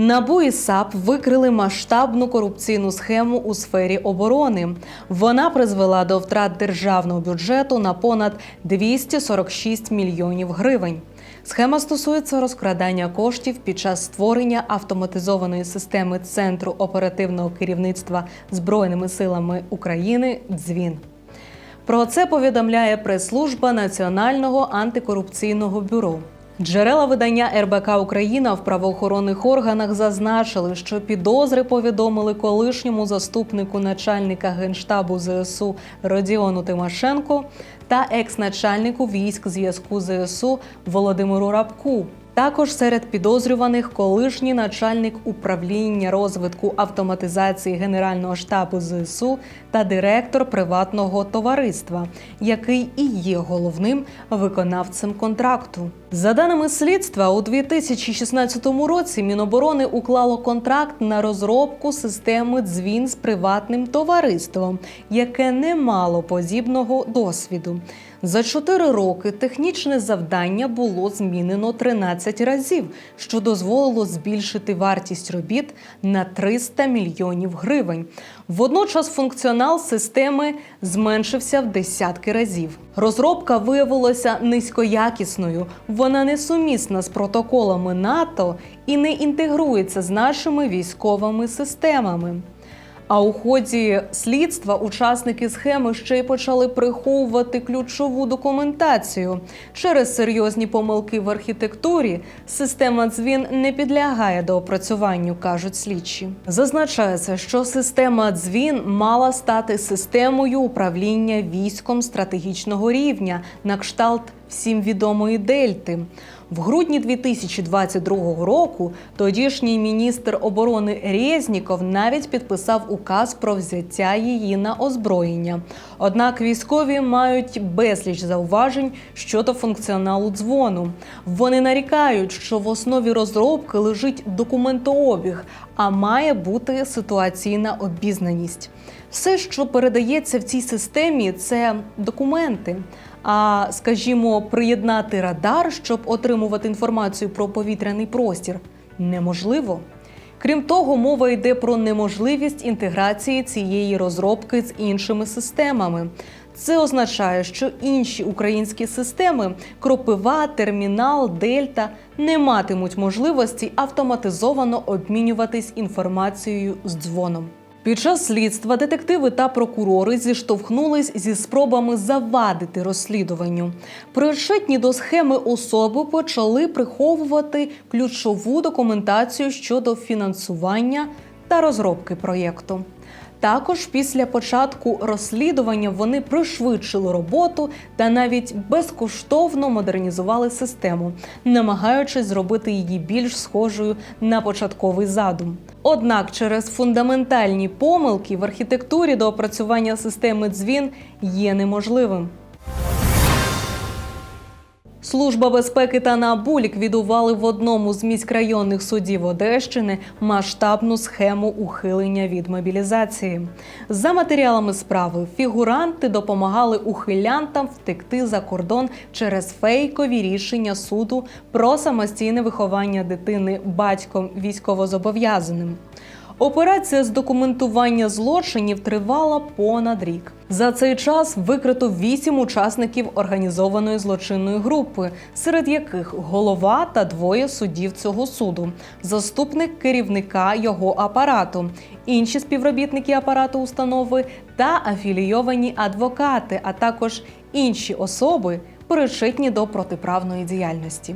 НАБУ і САП викрили масштабну корупційну схему у сфері оборони. Вона призвела до втрат державного бюджету на понад 246 мільйонів гривень. Схема стосується розкрадання коштів під час створення автоматизованої системи Центру оперативного керівництва Збройними силами України Дзвін. Про це повідомляє прес-служба Національного антикорупційного бюро. Джерела видання РБК Україна в правоохоронних органах зазначили, що підозри повідомили колишньому заступнику начальника генштабу ЗСУ Родіону Тимошенко та екс-начальнику військ зв'язку ЗСУ Володимиру Рабку. Також серед підозрюваних колишній начальник управління розвитку автоматизації Генерального штабу ЗСУ та директор приватного товариства, який і є головним виконавцем контракту. За даними слідства, у 2016 році Міноборони уклало контракт на розробку системи дзвін з приватним товариством, яке не мало подібного досвіду. За чотири роки технічне завдання було змінено 13 разів, що дозволило збільшити вартість робіт на 300 мільйонів гривень. Водночас функціонал системи зменшився в десятки разів. Розробка виявилася низькоякісною. Вона несумісна з протоколами НАТО і не інтегрується з нашими військовими системами. А у ході слідства учасники схеми ще й почали приховувати ключову документацію. Через серйозні помилки в архітектурі система дзвін не підлягає доопрацюванню, кажуть слідчі. Зазначається, що система дзвін мала стати системою управління військом стратегічного рівня на кшталт всім відомої Дельти. В грудні 2022 року тодішній міністр оборони Резніков навіть підписав указ про взяття її на озброєння. Однак військові мають безліч зауважень щодо функціоналу дзвону. Вони нарікають, що в основі розробки лежить документообіг, а має бути ситуаційна обізнаність. Все, що передається в цій системі, це документи. А скажімо, приєднати радар, щоб отримувати інформацію про повітряний простір, неможливо. Крім того, мова йде про неможливість інтеграції цієї розробки з іншими системами. Це означає, що інші українські системи кропива, термінал, дельта не матимуть можливості автоматизовано обмінюватись інформацією з дзвоном. Під час слідства детективи та прокурори зіштовхнулись зі спробами завадити розслідуванню. Причетні до схеми особи почали приховувати ключову документацію щодо фінансування та розробки проєкту. Також після початку розслідування вони пришвидшили роботу та навіть безкоштовно модернізували систему, намагаючись зробити її більш схожою на початковий задум. Однак через фундаментальні помилки в архітектурі до опрацювання системи дзвін є неможливим. Служба безпеки та НАБУ ліквідували в одному з міськрайонних судів Одещини масштабну схему ухилення від мобілізації. За матеріалами справи фігуранти допомагали ухилянтам втекти за кордон через фейкові рішення суду про самостійне виховання дитини батьком військовозобов'язаним. Операція з документування злочинів тривала понад рік. За цей час викрито вісім учасників організованої злочинної групи, серед яких голова та двоє суддів цього суду, заступник керівника його апарату, інші співробітники апарату установи та афілійовані адвокати, а також інші особи, причетні до протиправної діяльності.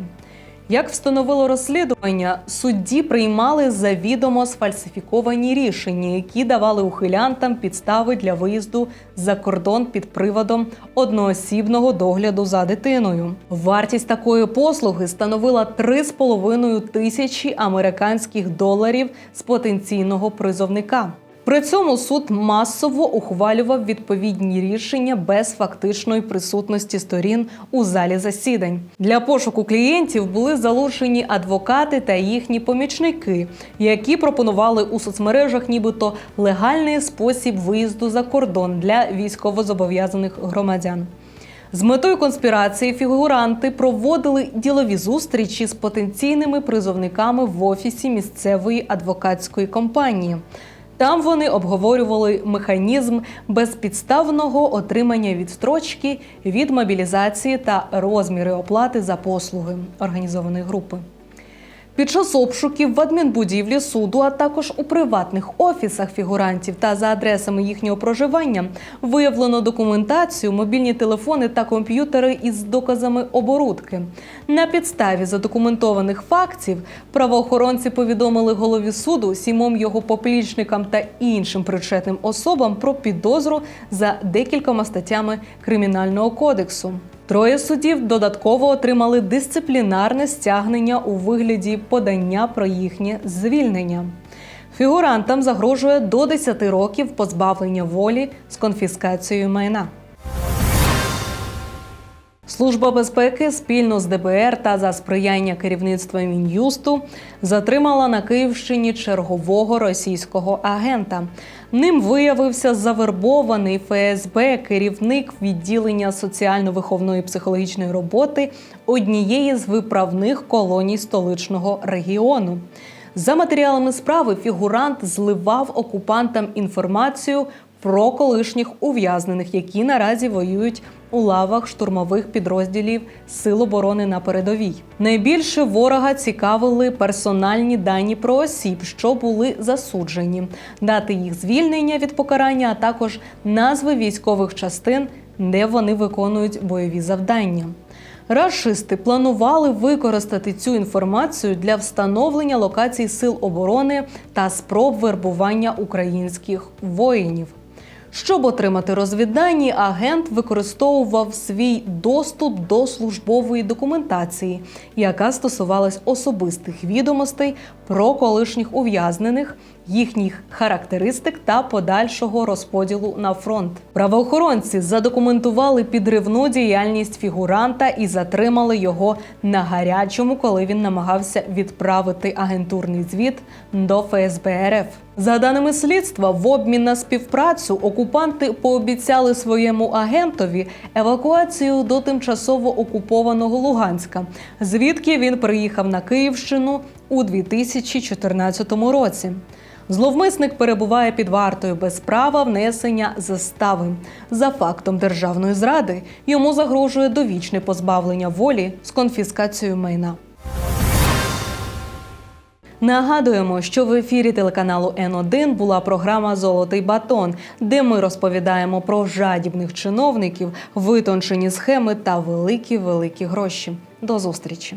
Як встановило розслідування, судді приймали завідомо сфальсифіковані рішення, які давали ухилянтам підстави для виїзду за кордон під приводом одноосібного догляду за дитиною. Вартість такої послуги становила 3,5 тисячі американських доларів з потенційного призовника. При цьому суд масово ухвалював відповідні рішення без фактичної присутності сторін у залі засідань. Для пошуку клієнтів були залучені адвокати та їхні помічники, які пропонували у соцмережах, нібито легальний спосіб виїзду за кордон для військовозобов'язаних громадян. З метою конспірації фігуранти проводили ділові зустрічі з потенційними призовниками в офісі місцевої адвокатської компанії. Там вони обговорювали механізм безпідставного отримання відстрочки від мобілізації та розміри оплати за послуги організованої групи. Під час обшуків в адмінбудівлі суду, а також у приватних офісах фігурантів та за адресами їхнього проживання виявлено документацію, мобільні телефони та комп'ютери із доказами оборудки. На підставі задокументованих фактів правоохоронці повідомили голові суду, сімом його поплічникам та іншим причетним особам про підозру за декількома статтями Кримінального кодексу. Троє суддів додатково отримали дисциплінарне стягнення у вигляді подання про їхнє звільнення. Фігурантам загрожує до 10 років позбавлення волі з конфіскацією майна. Служба безпеки спільно з ДБР та за сприяння керівництва Мін'юсту затримала на Київщині чергового російського агента. Ним виявився завербований ФСБ керівник відділення соціально-виховної психологічної роботи однієї з виправних колоній столичного регіону. За матеріалами справи фігурант зливав окупантам інформацію про колишніх ув'язнених, які наразі воюють у лавах штурмових підрозділів Сил оборони на передовій. Найбільше ворога цікавили персональні дані про осіб, що були засуджені, дати їх звільнення від покарання, а також назви військових частин, де вони виконують бойові завдання. Рашисти планували використати цю інформацію для встановлення локацій сил оборони та спроб вербування українських воїнів. Щоб отримати розвіддані, агент використовував свій доступ до службової документації, яка стосувалась особистих відомостей про колишніх ув'язнених, їхніх характеристик та подальшого розподілу на фронт. Правоохоронці задокументували підривну діяльність фігуранта і затримали його на гарячому, коли він намагався відправити агентурний звіт до ФСБ РФ. За даними слідства, в обмін на співпрацю окупанти пообіцяли своєму агентові евакуацію до тимчасово окупованого Луганська, звідки він приїхав на Київщину у 2014 році. Зловмисник перебуває під вартою без права внесення застави. За фактом державної зради йому загрожує довічне позбавлення волі з конфіскацією майна. Нагадуємо, що в ефірі телеканалу Н1 була програма Золотий батон, де ми розповідаємо про жадібних чиновників, витончені схеми та великі великі гроші. До зустрічі.